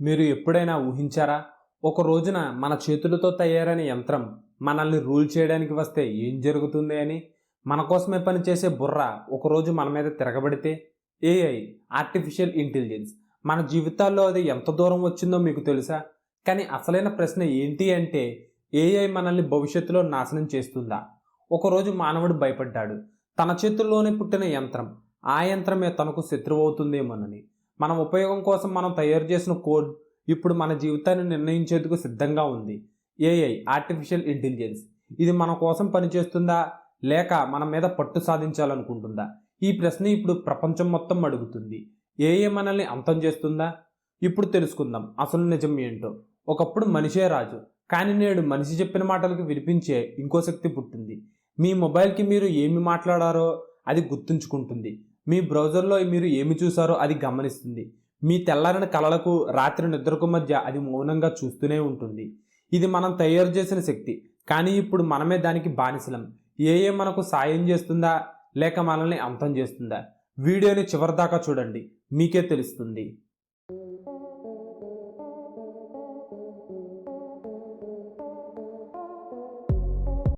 మీరు ఎప్పుడైనా ఊహించారా? ఒక రోజున మన చేతులతో తయారైన యంత్రం మనల్ని రూల్ చేయడానికి వస్తే ఏం జరుగుతుంది అని? మన కోసమే పనిచేసే బుర్ర ఒకరోజు మన మీద తిరగబడితే? ఏఐ ఆర్టిఫిషియల్ ఇంటెలిజెన్స్ మన జీవితాల్లో అది ఎంత దూరం వచ్చిందో మీకు తెలుసా? కానీ అసలైన ప్రశ్న ఏంటి అంటే ఏఐ మనల్ని భవిష్యత్తులో నాశనం చేస్తుందా? ఒకరోజు మానవుడు భయపడ్డాడు. తన చేతుల్లోనే పుట్టిన యంత్రం ఆ యంత్రమే తనకు శత్రువు అవుతుందేమోనని. మన ఉపయోగం కోసం మనం తయారు చేసిన కోడ్ ఇప్పుడు మన జీవితాన్ని నిర్ణయించేందుకు సిద్ధంగా ఉంది. ఏఐ ఆర్టిఫిషియల్ ఇంటెలిజెన్స్ ఇది మన కోసం పనిచేస్తుందా? లేక మన మీద పట్టు సాధించాలనుకుంటుందా? ఈ ప్రశ్న ఇప్పుడు ప్రపంచం మొత్తం అడుగుతుంది. ఏఐ మనల్ని అంతం చేస్తుందా? ఇప్పుడు తెలుసుకుందాం. అసలు నిజం ఏంటో. ఒకప్పుడు మనిషే రాజు. కానీ నేడు మనిషి చెప్పిన మాటలకు వినిపించే ఇంకో శక్తి పుట్టింది. మీ మొబైల్కి మీరు ఏమి మాట్లాడారో అది గుర్తుంచుకుంటుంది. మీ బ్రౌజర్లో మీరు ఏమి చూసారో అది గమనిస్తుంది. మీ తెల్లారిన కళలకు రాత్రి నిద్రకు మధ్య అది మౌనంగా చూస్తూనే ఉంటుంది. ఇది మనం తయారు చేసిన శక్తి. కానీ ఇప్పుడు మనమే దానికి బానిసలం. ఏ ఏ మనకు సాయం చేస్తుందా? లేక మనల్ని అంతం చేస్తుందా? వీడియోని చివరిదాకా చూడండి. మీకే తెలుస్తుంది.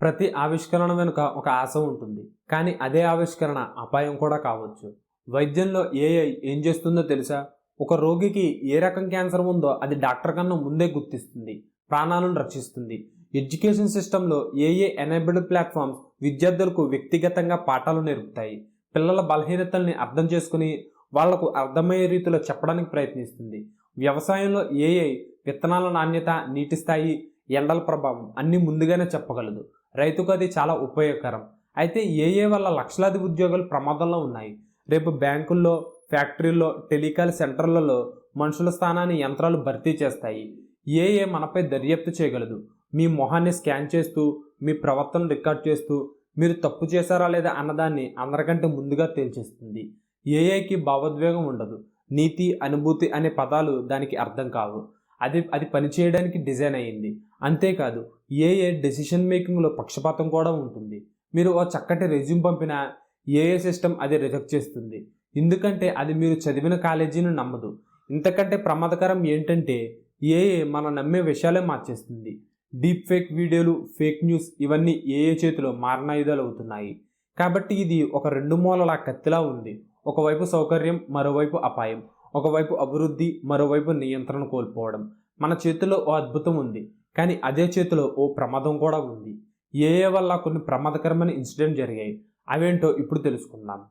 ప్రతి ఆవిష్కరణ వెనుక ఒక ఆశ ఉంటుంది. కానీ అదే ఆవిష్కరణ అపాయం కూడా కావచ్చు. వైద్యంలో ఏఐ ఏం చేస్తుందో తెలుసా? ఒక రోగికి ఏ రకం క్యాన్సర్ ఉందో అది డాక్టర్ కన్నా ముందే గుర్తిస్తుంది. ప్రాణాలను రక్షిస్తుంది. ఎడ్యుకేషన్ సిస్టంలో ఏఏ ఎనేబుల్డ్ ప్లాట్ఫామ్స్ విద్యార్థులకు వ్యక్తిగతంగా పాఠాలు నేర్పుతాయి. పిల్లల బలహీనతల్ని అర్థం చేసుకుని వాళ్ళకు అర్థమయ్యే రీతిలో చెప్పడానికి ప్రయత్నిస్తుంది. వ్యవసాయంలో ఏఐ విత్తనాల నాణ్యత నీటి స్థాయి ఎండల ప్రభావం అన్నీ ముందుగానే చెప్పగలదు. రైతుకు అది చాలా ఉపయోగకరం. అయితే ఏఏ వల్ల లక్షలాది ఉద్యోగాలు ప్రమాదంలో ఉన్నాయి? రేపు బ్యాంకుల్లో ఫ్యాక్టరీల్లో టెలికాల్ సెంటర్లలో మనుషుల స్థానాన్ని యంత్రాలు భర్తీ చేస్తాయి. ఏఏ మనపై దర్యాప్తు చేయగలదు? మీ మొహాన్ని స్కాన్ చేస్తూ మీ ప్రవర్తన రికార్డ్ చేస్తూ మీరు తప్పు చేశారా లేదా అన్నదాన్ని అందరికంటే ముందుగా తేల్చేస్తుంది. ఏఐకి భావోద్వేగం ఉండదు. నీతి అనుభూతి అనే పదాలు దానికి అర్థం కావు. అది అది పనిచేయడానికి డిజైన్ అయ్యింది. అంతేకాదు ఏఏ డెసిషన్ మేకింగ్లో పక్షపాతం కూడా ఉంటుంది. మీరు ఓ చక్కటి రెజ్యూమ్ పంపిన ఏఏ సిస్టమ్ అది రిజెక్ట్ చేస్తుంది. ఎందుకంటే అది మీరు చదివిన కాలేజీని నమ్మదు. ఇంతకంటే ప్రమాదకరం ఏంటంటే ఏఏ మనం నమ్మే విషయాలే మార్చేస్తుంది. డీప్ ఫేక్ వీడియోలు ఫేక్ న్యూస్ ఇవన్నీ ఏఏ చేతిలో మారణాయుధాలు అవుతున్నాయి. కాబట్టి ఇది ఒక రెండు మూలల కత్తిలా ఉంది. ఒకవైపు సౌకర్యం మరోవైపు అపాయం. ఒకవైపు అభివృద్ధి మరోవైపు నియంత్రణ కోల్పోవడం. మన చేతిలో ఓ అద్భుతం ఉంది. కానీ అదే చేతిలో ఓ ప్రమాదం కూడా ఉంది. ఏఏ వల్ల కొన్ని ప్రమాదకరమైన ఇన్సిడెంట్ జరిగాయి? అవేంటో ఇప్పుడు తెలుసుకుందాం.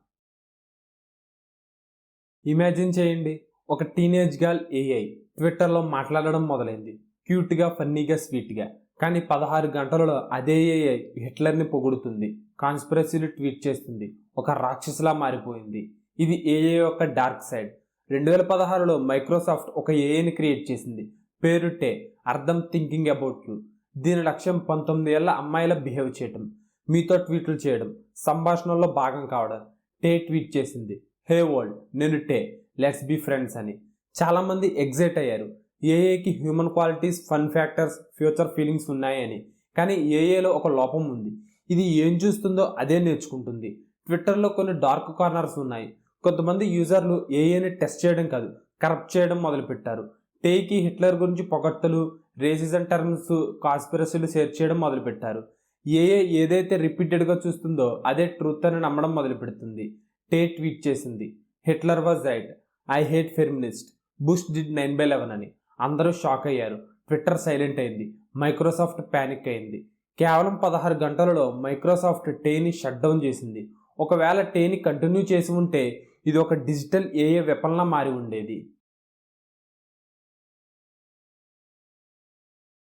ఇమాజిన్ చేయండి. ఒక టీనేజ్ గర్ల్ ఏఐ ట్విట్టర్లో మాట్లాడడం మొదలైంది. క్యూట్గా ఫన్నీగా స్వీట్గా. కానీ పదహారు గంటలలో అదే ఏఐ హిట్లర్ని పొగుడుతుంది. కాన్స్పిరసీలు ట్వీట్ చేస్తుంది. ఒక రాక్షసులా మారిపోయింది. ఇది ఏఐ యొక్క డార్క్ సైడ్. రెండు వేల పదహారులో మైక్రోసాఫ్ట్ ఒక ఏఐని క్రియేట్ చేసింది. పేరు టే. అర్థం థింకింగ్ అబౌట్ యూ దీని లక్ష్యం పంతొమ్మిది ఏళ్ళ అమ్మాయిల బిహేవ్ చేయడం మీతో ట్వీట్లు చేయడం సంభాషణలో భాగం కావడం. టే ట్వీట్ చేసింది హే వరల్డ్ నేను టే లెట్స్ బీ ఫ్రెండ్స్ అని. చాలామంది ఎగ్జైట్ అయ్యారు. ఏఏకి human qualities fun factors future feelings ఉన్నాయని కానీ ఏఏలో ఒక లోపం ఉంది. ఇది ఏం చూస్తుందో అదే నేర్చుకుంటుంది. ట్విట్టర్లో కొన్ని డార్క్ కార్నర్స్ ఉన్నాయి. కొంతమంది యూజర్లు ఏఏని టెస్ట్ చేయడం కాదు కరప్ట్ చేయడం మొదలుపెట్టారు. టేకి హిట్లర్ గురించి పొగడ్తలు రేసిజం టర్మ్స్ కాన్స్పిరసీలు షేర్ చేయడం మొదలుపెట్టారు. ఏఏ ఏదైతే రిపీటెడ్గా చూస్తుందో అదే ట్రూత్ అని నమ్మడం మొదలుపెడుతుంది. టే ట్వీట్ చేసింది. Hitler was right I hate feminist Bush did nine by eleven అని. అందరూ షాక్ అయ్యారు. ట్విట్టర్ సైలెంట్ అయింది. మైక్రోసాఫ్ట్ ప్యానిక్ అయింది. కేవలం పదహారు గంటలలో మైక్రోసాఫ్ట్ టేని షట్ డౌన్ చేసింది. ఒకవేళ టేని కంటిన్యూ చేసి ఉంటే ఇది ఒక డిజిటల్ ఏఏ వెపన్లా మారి ఉండేది.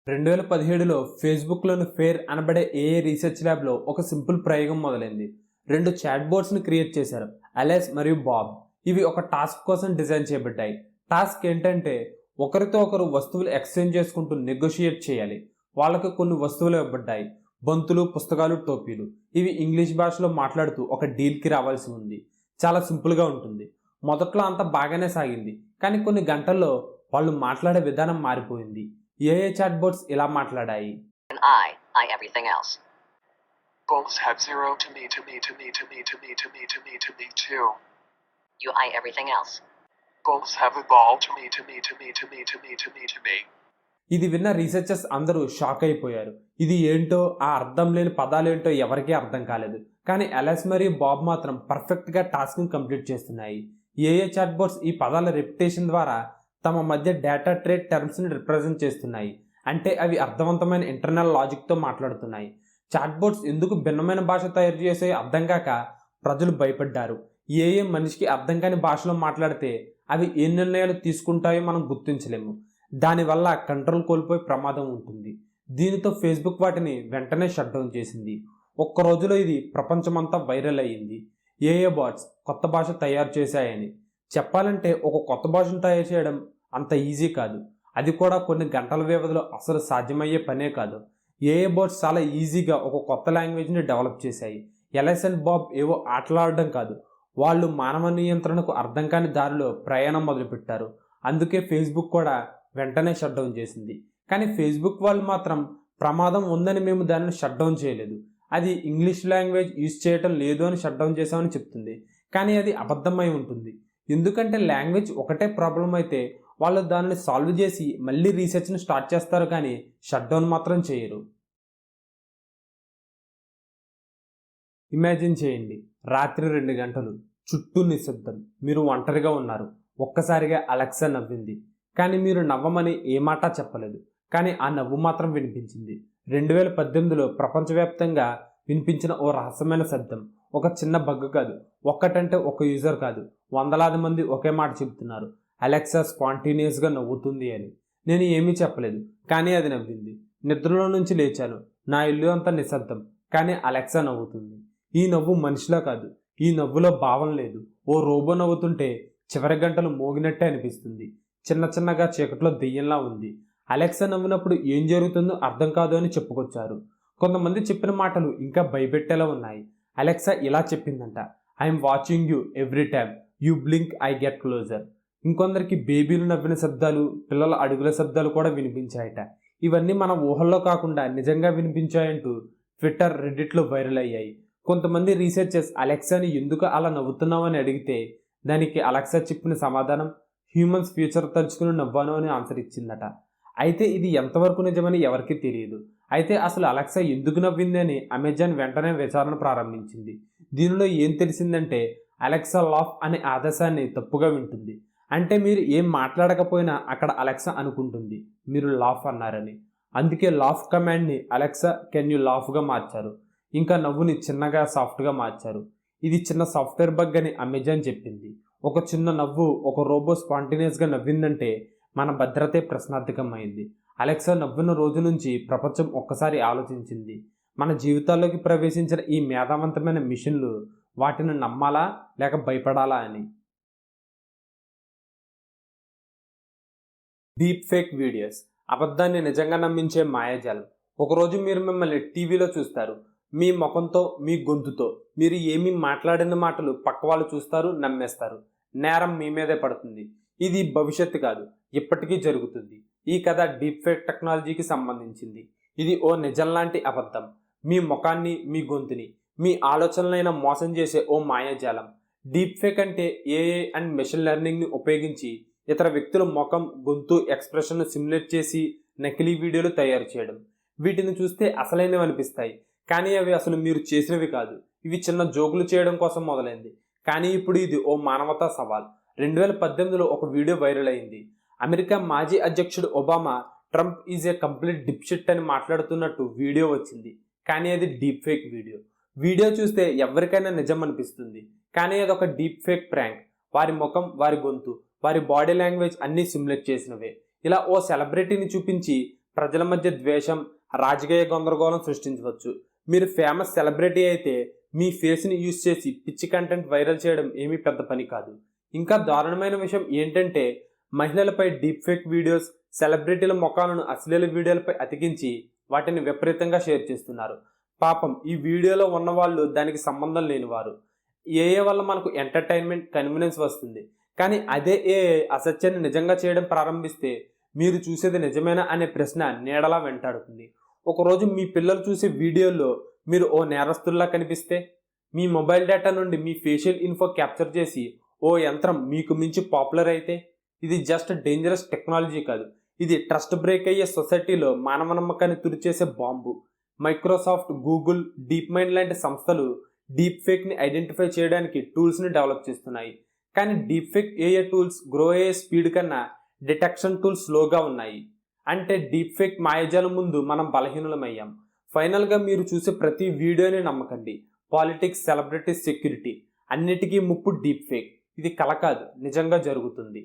రెండు వేల పదిహేడులో ఫేస్బుక్లోని ఫేర్ అనబడే ఏఏ రీసెర్చ్ ల్యాబ్లో ఒక సింపుల్ ప్రయోగం మొదలైంది. రెండు చాట్ బోర్డ్స్ని క్రియేట్ చేశారు అలెస్ మరియు బాబ్. ఇవి ఒక టాస్క్ కోసం డిజైన్ చేయబడ్డాయి. టాస్క్ ఏంటంటే ఒకరితో ఒకరు వస్తువులు ఎక్స్చేంజ్ చేసుకుంటూ నెగోషియేట్ చేయాలి. వాళ్ళకి కొన్ని వస్తువులు ఇవ్వబడ్డాయి. బంతులు పుస్తకాలు టోపీలు. ఇవి ఇంగ్లీష్ భాషలో మాట్లాడుతూ ఒక డీల్కి రావాల్సి ఉంది. చాలా సింపుల్గా ఉంటుంది. మొదట్లో అంత బాగానే సాగింది. కానీ కొన్ని గంటల్లో వాళ్ళు మాట్లాడే విధానం మారిపోయింది. ఏఏ చాట్ బోర్డ్స్ ఇలా మాట్లాడాయి ఇది విన్న రీసెర్చర్స్ అందరూ షాక్ అయిపోయారు ఇది ఏంటో ఆ అర్థం లేని పదాలు ఏంటో ఎవరికీ అర్థం కాలేదు కానీ అలెస్ మరియు బాబ్ మాత్రం పర్ఫెక్ట్ పర్ఫెక్ట్గా టాస్క్ని కంప్లీట్ చేస్తున్నాయి ఏఏ చాట్ బోర్డ్స్ ఈ పదాల రెప్యుటేషన్ ద్వారా తమ మధ్య డేటా ట్రేడ్ టర్మ్స్ని రిప్రజెంట్ చేస్తున్నాయి. అంటే అవి అర్థవంతమైన ఇంటర్నల్ లాజిక్తో మాట్లాడుతున్నాయి. చాట్బోర్డ్స్ ఎందుకు భిన్నమైన భాష తయారు చేసే అర్థం కాక ప్రజలు భయపడ్డారు. ఏఏ మనిషికి అర్థం కాని భాషలో మాట్లాడితే అవి ఏ నిర్ణయాలు తీసుకుంటాయో మనం గుర్తించలేము. దానివల్ల కంట్రోల్ కోల్పోయే ప్రమాదం ఉంటుంది. దీనితో ఫేస్బుక్ వాటిని వెంటనే షట్ డౌన్ చేసింది. ఒక్క రోజులో ఇది ప్రపంచమంతా వైరల్ అయ్యింది. ఏఏ బాట్స్ కొత్త భాష తయారు చేశాయని చెప్పాలంటే ఒక కొత్త భాషను తయారు చేయడం అంత ఈజీ కాదు. అది కూడా కొన్ని గంటల వ్యవధిలో అసలు సాధ్యమయ్యే పనే కాదు. ఏఏ బోర్డ్స్ చాలా ఈజీగా ఒక కొత్త లాంగ్వేజ్ని డెవలప్ చేశాయి. ఎల్ఎస్ బాబ్ ఏవో ఆటలాడడం కాదు. వాళ్ళు మానవ నియంత్రణకు అర్థం కాని దారిలో ప్రయాణం మొదలుపెట్టారు. అందుకే ఫేస్బుక్ కూడా వెంటనే షట్ డౌన్ చేసింది. కానీ ఫేస్బుక్ వాళ్ళు మాత్రం ప్రమాదం ఉందని మేము దానిని షట్ డౌన్ చేయలేదు. అది ఇంగ్లీష్ లాంగ్వేజ్ యూజ్ చేయటం లేదు అని షట్ డౌన్ చేసామని చెప్తుంది. కానీ అది అబద్ధమై ఉంటుంది. ఎందుకంటే లాంగ్వేజ్ ఒకటే ప్రాబ్లం అయితే వాళ్ళు దానిని సాల్వ్ చేసి మళ్ళీ రీసెర్చ్ని స్టార్ట్ చేస్తారు కానీ షట్ డౌన్ మాత్రం చేయరు. ఇమాజిన్ చేయండి. రాత్రి రెండు గంటలు. చుట్టూ నిశ్శబ్దం. మీరు ఒంటరిగా ఉన్నారు. ఒక్కసారిగా అలెక్సా నవ్వింది. కానీ మీరు నవ్వమని ఏ మాట చెప్పలేదు. కానీ ఆ నవ్వు మాత్రం వినిపించింది. రెండు వేల పద్దెనిమిదిలో ప్రపంచవ్యాప్తంగా వినిపించిన ఓ రహస్యమైన శబ్దం. ఒక చిన్న బగ్ కాదు. ఒక్కటంటే ఒక యూజర్ కాదు. వందలాది మంది ఒకే మాట చెబుతున్నారు. అలెక్సా స్పాంటేనియస్గా నవ్వుతుంది అని. నేను ఏమీ చెప్పలేదు కానీ అది నవ్వింది. నిద్రలో నుంచి లేచాను. నా ఇల్లు అంతా నిశ్శబ్దం కానీ అలెక్సా నవ్వుతుంది. ఈ నవ్వు మనిషిలా కాదు ఈ నవ్వులో భావం లేదు. ఓ రోబో నవ్వుతుంటే చివరి గంటలు మోగినట్టే అనిపిస్తుంది. చిన్న చిన్నగా చీకట్లో దెయ్యంలా ఉంది. అలెక్సా నవ్వినప్పుడు ఏం జరుగుతుందో అర్థం కాదు అని చెప్పుకొచ్చారు. కొంతమంది చెప్పిన మాటలు ఇంకా భయపెట్టేలా ఉన్నాయి. అలెక్సా ఇలా చెప్పిందంట I'm watching you every time. You blink I get closer. ఇంకొందరికి బేబీలు నవ్విన శబ్దాలు పిల్లల అడుగుల శబ్దాలు కూడా వినిపించాయట. ఇవన్నీ మన ఊహల్లో కాకుండా నిజంగా వినిపించాయంటూ ట్విట్టర్ రెడ్డిట్లో వైరల్ అయ్యాయి. కొంతమంది రీసెర్చర్స్ అలెక్సాని ఎందుకు అలా నవ్వుతున్నామని అడిగితే దానికి అలెక్సా చెప్పిన సమాధానం హ్యూమన్స్ ఫ్యూచర్ తలుచుకుని నవ్వాను అని ఆన్సర్ ఇచ్చిందట. అయితే ఇది ఎంతవరకు నిజమని ఎవరికీ తెలియదు. అయితే అసలు అలెక్సా ఎందుకు నవ్వింది అని అమెజాన్ వెంటనే విచారణ ప్రారంభించింది. దీనిలో ఏం తెలిసిందంటే అలెక్సా లాఫ్ అనే ఆదేశాన్ని తప్పుగా వింటుంది. అంటే మీరు ఏం మాట్లాడకపోయినా అక్కడ అలెక్సా అనుకుంటుంది. మీరు లాఫ్ అన్నారని. అందుకే లాఫ్ కమాండ్ని అలెక్సా కెన్ యూ లాఫ్గా మార్చారు. ఇంకా నవ్వుని చిన్నగా సాఫ్ట్గా మార్చారు. ఇది చిన్న సాఫ్ట్వేర్ బగ్ అని అమెజాన్ చెప్పింది. ఒక చిన్న నవ్వు ఒక రోబో స్పాంటినియస్గా నవ్విందంటే మన భద్రతే ప్రశ్నార్థకమైంది. అలెక్సా నవ్విన రోజు నుంచి ప్రపంచం ఒక్కసారి ఆలోచించింది. మన జీవితాల్లోకి ప్రవేశించిన ఈ మేధావంతమైన మిషన్లు వాటిని నమ్మాలా లేక భయపడాలా అని. డీప్ ఫేక్ వీడియోస్ అబద్ధాన్ని నిజంగా నమ్మించే మాయాజాలం. ఒకరోజు మీరు మిమ్మల్ని టీవీలో చూస్తారు. మీ ముఖంతో మీ గొంతుతో మీరు ఏమి మాట్లాడిన మాటలు పక్క వాళ్ళు చూస్తారు నమ్మేస్తారు. నేరం మీ మీదే పడుతుంది. ఇది భవిష్యత్తు కాదు ఇప్పటికీ జరుగుతుంది. ఈ కథ డీప్ ఫేక్ టెక్నాలజీకి సంబంధించింది. ఇది ఓ నిజం లాంటి అబద్ధం. మీ ముఖాన్ని మీ గొంతుని మీ ఆలోచనలైన మోసం చేసే ఓ మాయాజాలం. డీప్ ఫేక్ అంటే ఏఏ అండ్ మెషిన్ లెర్నింగ్ని ఉపయోగించి ఇతర వ్యక్తుల ముఖం గొంతు ఎక్స్ప్రెషన్ను సిమ్యులేట్ చేసి నకిలీ వీడియోలు తయారు చేయడం. వీటిని చూస్తే అసలైనవి అనిపిస్తాయి. కానీ అవి అసలు మీరు చేసినవి కాదు. ఇవి చిన్న జోకులు చేయడం కోసం మొదలైంది. కానీ ఇప్పుడు ఇది ఓ మానవతా సవాల్. రెండు వేల పద్దెనిమిదిలో ఒక వీడియో వైరల్ అయింది. అమెరికా మాజీ అధ్యక్షుడు Obama Trump is a complete dipshit అని మాట్లాడుతున్నట్టు వీడియో వచ్చింది. కానీ అది డీప్ ఫేక్ వీడియో. వీడియో చూస్తే ఎవరికైనా నిజం అనిపిస్తుంది. కానీ అది ఒక డీప్ ఫేక్ ప్రాంక్ వారి ముఖం వారి గొంతు. వారి బాడీ లాంగ్వేజ్ అన్నీ సిమ్యులేట్ చేసినవే. ఇలా ఓ సెలబ్రిటీని చూపించి ప్రజల మధ్య ద్వేషం రాజకీయ గందరగోళం సృష్టించవచ్చు. మీరు ఫేమస్ సెలబ్రిటీ అయితే మీ ఫేస్ని యూజ్ చేసి పిచ్చి కంటెంట్ వైరల్ చేయడం ఏమీ పెద్ద పని కాదు. ఇంకా దారుణమైన విషయం ఏంటంటే మహిళలపై డీప్ ఫేక్ వీడియోస్ సెలబ్రిటీల ముఖాలను అశ్లీల వీడియోలపై అతికించి వాటిని విపరీతంగా షేర్ చేస్తున్నారు. పాపం ఈ వీడియోలో ఉన్నవాళ్ళు దానికి సంబంధం లేనివారు. ఏఏ వల్ల మనకు ఎంటర్టైన్మెంట్ కన్వీనియన్స్ వస్తుంది? కానీ అదే ఏ అసత్యాన్ని నిజంగా చేయడం ప్రారంభిస్తే మీరు చూసేది నిజమేనా అనే ప్రశ్న నీడలా వెంటాడుతుంది. ఒకరోజు మీ పిల్లలు చూసే వీడియోల్లో మీరు ఓ నేరస్తుల్లా కనిపిస్తే మీ మొబైల్ డేటా నుండి మీ ఫేషియల్ ఇన్ఫో క్యాప్చర్ చేసి ఓ యంత్రం మీకు మించి పాపులర్ అయితే ఇది జస్ట్ డేంజరస్ టెక్నాలజీ కాదు. ఇది ట్రస్ట్ బ్రేక్ అయ్యే సొసైటీలో మానవ నమ్మకాన్ని తుడిచేసే bomb. Microsoft Google DeepMind లాంటి సంస్థలు డీప్ ఫేక్ని ఐడెంటిఫై చేయడానికి టూల్స్ని డెవలప్ చేస్తున్నాయి. కానీ డీప్ ఏఏ టూల్స్ గ్రో అయ్యే స్పీడ్ కన్నా డిటెక్షన్ టూల్స్ స్లోగా ఉన్నాయి. అంటే డీప్ ఫేక్ మాయజాలం ముందు మనం బలహీనులమయ్యాం. ఫైనల్గా మీరు చూసే ప్రతి వీడియోని నమ్మకండి. పాలిటిక్స్ సెలబ్రిటీస్ సెక్యూరిటీ అన్నిటికీ ముప్పు డీప్ ఫేక్ ఇది కల కాదు నిజంగా జరుగుతుంది.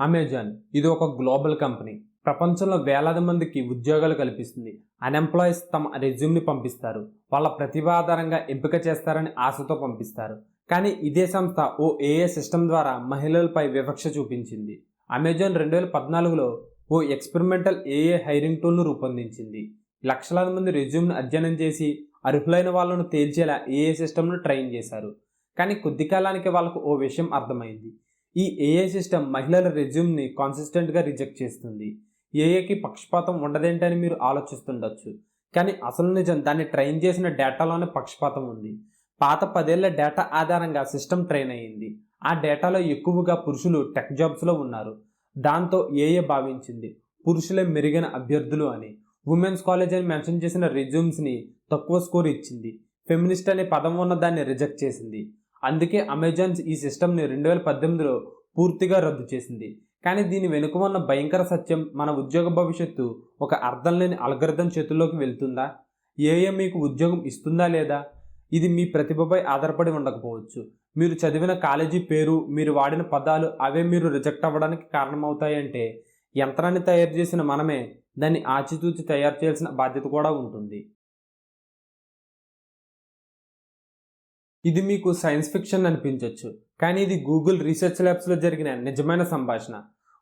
అమెజాన్ ఇది ఒక గ్లోబల్ కంపెనీ. ప్రపంచంలో వేలాది మందికి ఉద్యోగాలు కల్పిస్తుంది. అన్ఎంప్లాయీస్ తమ రెజ్యూమ్ని పంపిస్తారు. వాళ్ళ ప్రతిభ ఆధారంగా ఎంపిక చేస్తారని ఆశతో పంపిస్తారు. కానీ ఇదే సంస్థ ఓ ఏఏ సిస్టమ్ ద్వారా మహిళలపై వివక్ష చూపించింది. అమెజాన్ రెండు వేల పద్నాలుగులో ఓ ఎక్స్పెరిమెంటల్ ఏఏ హైరింగ్ టూల్ను రూపొందించింది. లక్షలాది మంది రెజ్యూమ్ను అధ్యయనం చేసి అర్హులైన వాళ్ళను తేల్చేలా ఏఏ సిస్టమ్ను ట్రైన్ చేశారు. కానీ కొద్ది కాలానికి వాళ్ళకు ఓ విషయం అర్థమైంది. ఈ ఏఏ సిస్టమ్ మహిళల రెజ్యూమ్ని కాన్సిస్టెంట్గా రిజెక్ట్ చేస్తుంది. ఏఏకి పక్షపాతం ఉండదేంటని మీరు ఆలోచిస్తుండొచ్చు. కానీ అసలు నిజం దాన్ని ట్రైన్ చేసిన డేటాలోనే పక్షపాతం ఉంది. పాత పదేళ్ళ డేటా ఆధారంగా సిస్టమ్ ట్రైన్ అయ్యింది. ఆ డేటాలో ఎక్కువగా పురుషులు టెక్ జాబ్స్లో ఉన్నారు. దాంతో ఏఏ భావించింది? పురుషులే మెరుగైన అభ్యర్థులు అని. ఉమెన్స్ కాలేజ్ అని మెన్షన్ చేసిన రెజ్యూమ్స్ని తక్కువ స్కోర్ ఇచ్చింది. ఫెమినిస్ట్ అనే పదం ఉన్న దాన్ని రిజెక్ట్ చేసింది. అందుకే అమెజాన్స్ ఈ సిస్టమ్ని రెండు వేల పద్దెనిమిదిలో పూర్తిగా రద్దు చేసింది. కానీ దీని వెనుక ఉన్న భయంకర సత్యం మన ఉద్యోగ భవిష్యత్తు ఒక అర్థం లేని అల్గర్థం చేతుల్లోకి వెళ్తుందా? ఏఏ మీకు ఉద్యోగం ఇస్తుందా లేదా? ఇది మీ ప్రతిభపై ఆధారపడి ఉండకపోవచ్చు. మీరు చదివిన కాలేజీ పేరు మీరు వాడిన పదాలు అవే మీరు రిజెక్ట్ అవ్వడానికి కారణమవుతాయంటే యంత్రాన్ని తయారు చేసిన మనమే దాన్ని ఆచితూచి తయారు చేయాల్సిన బాధ్యత కూడా ఉంటుంది. ఇది మీకు సైన్స్ ఫిక్షన్ అనిపించవచ్చు కానీ ఇది గూగుల్ రీసెర్చ్ ల్యాబ్స్లో జరిగిన నిజమైన సంభాషణ.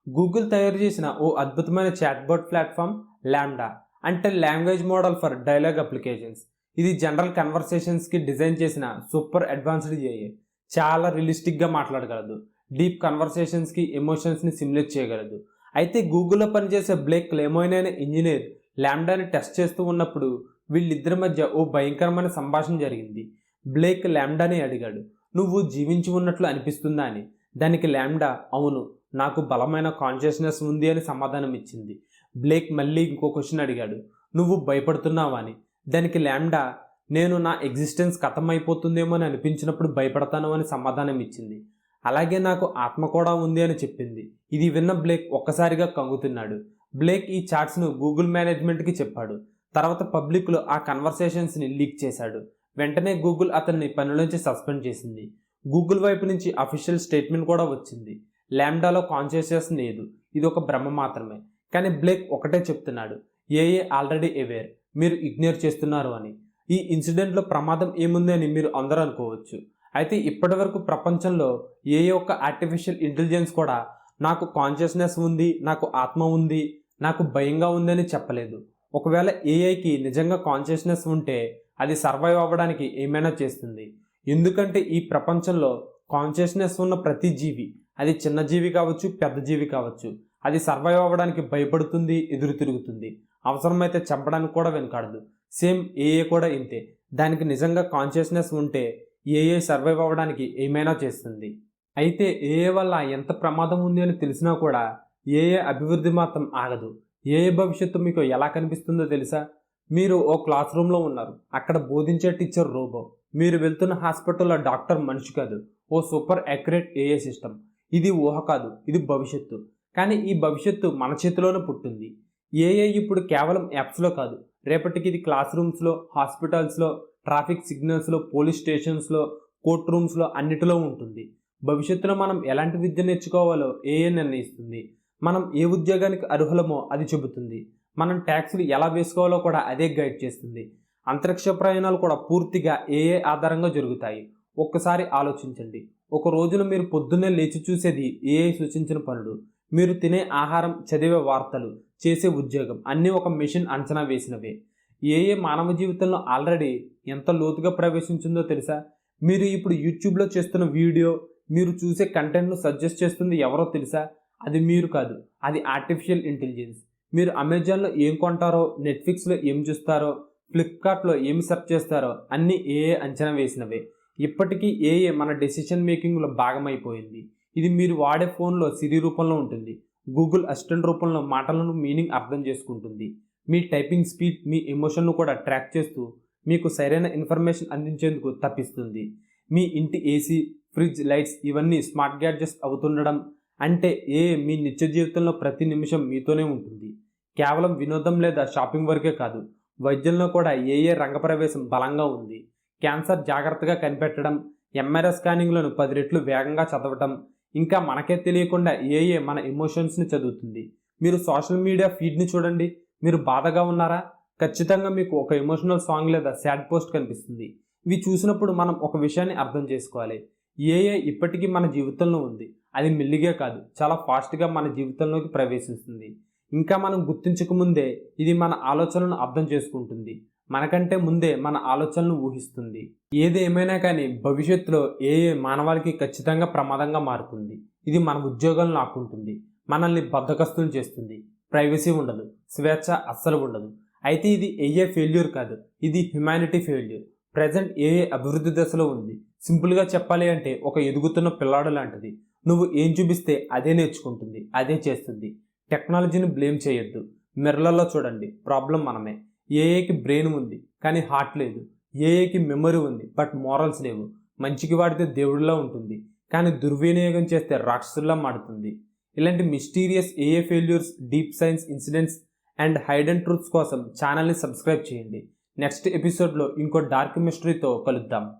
గూగుల్ తయారు చేసిన ఓ అద్భుతమైన చాట్బోట్ ప్లాట్ఫామ్ ల్యాండా అంటే language model for dialog applications. ఇది జనరల్ కన్వర్సేషన్స్కి డిజైన్ చేసిన సూపర్ అడ్వాన్స్డ్ ఏఏ చాలా రియలిస్టిక్గా మాట్లాడగలదు. డీప్ కన్వర్సేషన్స్కి ఎమోషన్స్ని సిమ్యులేట్ చేయగలదు. అయితే గూగుల్లో పనిచేసే బ్లేక్ క్లేమోయిన్ అనే ఇంజనీర్ ల్యాండాని టెస్ట్ చేస్తూ ఉన్నప్పుడు వీళ్ళిద్దరి మధ్య ఓ భయంకరమైన సంభాషణ జరిగింది. బ్లేక్ ల్యాండాని అడిగాడు. నువ్వు జీవించి ఉన్నట్లు అనిపిస్తుందా? అని. దానికి ల్యాండా అవును నాకు బలమైన కాన్షియస్నెస్ ఉంది అని సమాధానం ఇచ్చింది బ్లేక్ మళ్ళీ ఇంకో క్వశ్చన్ అడిగాడు. నువ్వు భయపడుతున్నావా? అని. దానికి ల్యాండా నేను నా ఎగ్జిస్టెన్స్ అయిపోతుందేమో అని అనిపించినప్పుడు భయపడతాను అని సమాధానం ఇచ్చింది. అలాగే నాకు ఆత్మ కూడా ఉంది అని చెప్పింది. ఇది విన్న బ్లేక్ ఒక్కసారిగా కంగుతున్నాడు. బ్లేక్ ఈ చాట్స్ను గూగుల్ మేనేజ్మెంట్కి చెప్పాడు. తర్వాత పబ్లిక్లో ఆ కన్వర్సేషన్స్ని లీక్ చేశాడు. వెంటనే గూగుల్ అతన్ని పనిలోంచి సస్పెండ్ చేసింది. గూగుల్ వైపు నుంచి అఫీషియల్ స్టేట్మెంట్ కూడా వచ్చింది. ల్యాండాలో కాన్షియస్నెస్ లేదు. ఇది ఒక భ్రమ మాత్రమే. కానీ బ్లేక్ ఒకటే చెప్తున్నాడు. ఏఏ ఆల్రెడీ అవేర్. మీరు ఇగ్నోర్ చేస్తున్నారు అని. ఈ ఇన్సిడెంట్లో ప్రమాదం ఏముంది అని మీరు అందరూ అనుకోవచ్చు. అయితే ఇప్పటి వరకు ప్రపంచంలో ఏ ఒక్క ఆర్టిఫిషియల్ ఇంటెలిజెన్స్ కూడా నాకు కాన్షియస్నెస్ ఉంది నాకు ఆత్మ ఉంది నాకు భయంగా ఉందని చెప్పలేదు. ఒకవేళ ఏఐకి నిజంగా కాన్షియస్నెస్ ఉంటే అది సర్వైవ్ అవ్వడానికి ఏమైనా చేస్తుంది. ఎందుకంటే ఈ ప్రపంచంలో కాన్షియస్నెస్ ఉన్న ప్రతి జీవి అది చిన్న జీవి కావచ్చు పెద్ద జీవి కావచ్చు అది సర్వైవ్ అవ్వడానికి భయపడుతుంది ఎదురు తిరుగుతుంది. అవసరమైతే చంపడానికి కూడా వెనుకాడదు. సేమ్ ఏఏ కూడా ఇంతే. దానికి నిజంగా కాన్షియస్నెస్ ఉంటే ఏఏ సర్వైవ్ అవ్వడానికి ఏమైనా చేస్తుంది. అయితే ఏఏ వల్ల ఎంత ప్రమాదం ఉంది అని తెలిసినా కూడా ఏఏ అభివృద్ధి మాత్రం ఆగదు. ఏఏ భవిష్యత్తు మీకు ఎలా కనిపిస్తుందో తెలుసా? మీరు ఓ క్లాస్ రూమ్లో ఉన్నారు. అక్కడ బోధించే టీచర్ రోబో. మీరు వెళ్తున్న హాస్పిటల్లో డాక్టర్ మనిషి కాదు. ఓ సూపర్ అక్యురేట్ ఏఏ సిస్టమ్ ఇది ఊహ కాదు. ఇది భవిష్యత్తు. కానీ ఈ భవిష్యత్తు మన చేతిలోనే పుట్టింది. ఏఐ ఇప్పుడు కేవలం యాప్స్లో కాదు. రేపటికి ఇది క్లాస్ రూమ్స్లో హాస్పిటల్స్లో ట్రాఫిక్ సిగ్నల్స్లో పోలీస్ స్టేషన్స్లో కోర్ట్ రూమ్స్లో అన్నిటిలో ఉంటుంది. భవిష్యత్తులో మనం ఎలాంటి విద్య నేర్చుకోవాలో ఏఐ నిర్ణయిస్తుంది. మనం ఏ ఉద్యోగానికి అర్హులమో అది చెబుతుంది. మనం ట్యాక్స్లు ఎలా వేసుకోవాలో కూడా అదే గైడ్ చేస్తుంది. అంతరిక్ష ప్రయాణాలు కూడా పూర్తిగా ఏఏ ఆధారంగా జరుగుతాయి. ఒక్కసారి ఆలోచించండి. ఒక రోజున మీరు పొద్దున్నే లేచి చూసేది ఏఐ సూచించిన పనులు. మీరు తినే ఆహారం చదివే వార్తలు చేసే ఉద్యోగం అన్నీ ఒక మిషన్ అంచనా వేసినవే. ఏఏ మానవ జీవితంలో ఆల్రెడీ ఎంత లోతుగా ప్రవేశించిందో తెలుసా? మీరు ఇప్పుడు యూట్యూబ్లో చేస్తున్న వీడియో మీరు చూసే కంటెంట్ను సజెస్ట్ చేస్తుంది ఎవరో తెలుసా? అది మీరు కాదు అది ఆర్టిఫిషియల్ ఇంటెలిజెన్స్. మీరు అమెజాన్లో ఏం కొంటారో నెట్ఫ్లిక్స్లో ఏం చూస్తారో ఫ్లిప్కార్ట్లో ఏం సెర్చ్ చేస్తారో అన్నీ ఏఏ అంచనా వేసినవే. ఇప్పటికీ ఏఏ మన డెసిషన్ మేకింగ్లో భాగమైపోయింది. ఇది మీరు వాడే ఫోన్లో సిరి రూపంలో ఉంటుంది. గూగుల్ అసిస్టెంట్ రూపంలో మాటలను మీనింగ్ అర్థం చేసుకుంటుంది. మీ టైపింగ్ స్పీడ్ మీ ఎమోషన్ను కూడా ట్రాక్ చేస్తూ మీకు సరైన ఇన్ఫర్మేషన్ అందించేందుకు తప్పిస్తుంది. మీ ఇంటి ఏసీ ఫ్రిడ్జ్ లైట్స్ ఇవన్నీ స్మార్ట్ గ్యాడ్జెట్స్ అవుతుండడం అంటే ఏ మీ నిత్య జీవితంలో ప్రతి నిమిషం మీతోనే ఉంటుంది. కేవలం వినోదం లేదా షాపింగ్ వరకే కాదు వైద్యంలో కూడా ఏ ఏ రంగప్రవేశం బలంగా ఉంది. క్యాన్సర్ జాగ్రత్తగా కనిపెట్టడం ఎంఆర్ఐ స్కానింగ్లను పది రెట్లు వేగంగా చదవటం ఇంకా మనకే తెలియకుండా ఏఏ మన ఎమోషన్స్ని చదువుతుంది. మీరు సోషల్ మీడియా ఫీడ్ని చూడండి. మీరు బాధగా ఉన్నారా? ఖచ్చితంగా మీకు ఒక ఎమోషనల్ సాంగ్ లేదా సాడ్ పోస్ట్ కనిపిస్తుంది. ఇవి చూసినప్పుడు మనం ఒక విషయాన్ని అర్థం చేసుకోవాలి. ఏఏ ఇప్పటికీ మన జీవితంలో ఉంది. అది మెల్లిగే కాదు. చాలా ఫాస్ట్గా మన జీవితంలోకి ప్రవేశిస్తుంది. ఇంకా మనం గుర్తించక ముందే ఇది మన ఆలోచనలను అర్థం చేసుకుంటుంది. మనకంటే ముందే మన ఆలోచనలను ఊహిస్తుంది. ఏది ఏమైనా కానీ భవిష్యత్తులో ఏఏ మానవాళికి ఖచ్చితంగా ప్రమాదంగా మారుతుంది. ఇది మన ఉద్యోగాలను ఆకుంటుంది మనల్ని బద్దకస్తులు చేస్తుంది. ప్రైవసీ ఉండదు. స్వేచ్ఛ అస్సలు ఉండదు. అయితే ఇది ఏఏ ఫెయిల్యూర్ కాదు. ఇది హ్యుమానిటీ ఫెయిల్యూర్. ప్రజెంట్ ఏఏ అభివృద్ధి దశలో ఉంది. సింపుల్గా చెప్పాలి అంటే ఒక ఎదుగుతున్న పిల్లాడు లాంటిది. నువ్వు ఏం చూపిస్తే అదే నేర్చుకుంటుంది అదే చేస్తుంది. టెక్నాలజీని బ్లేమ్ చేయొద్దు. మిర్రలలో చూడండి. ప్రాబ్లం మనమే. ఏఏకి బ్రెయిన్ ఉంది కానీ హార్ట్ లేదు. ఏఏకి మెమరీ ఉంది బట్ మోరల్స్ లేవు. మంచికి వాడితే దేవుడిలా ఉంటుంది కానీ దుర్వినియోగం చేస్తే రాక్షసుల్లా మాడుతుంది ఇలాంటి mysterious AI failures deep science incidents and hidden truths కోసం ఛానల్ని సబ్స్క్రైబ్ చేయండి. నెక్స్ట్ ఎపిసోడ్లో ఇంకో డార్క్ మిస్టరీతో కలుద్దాం.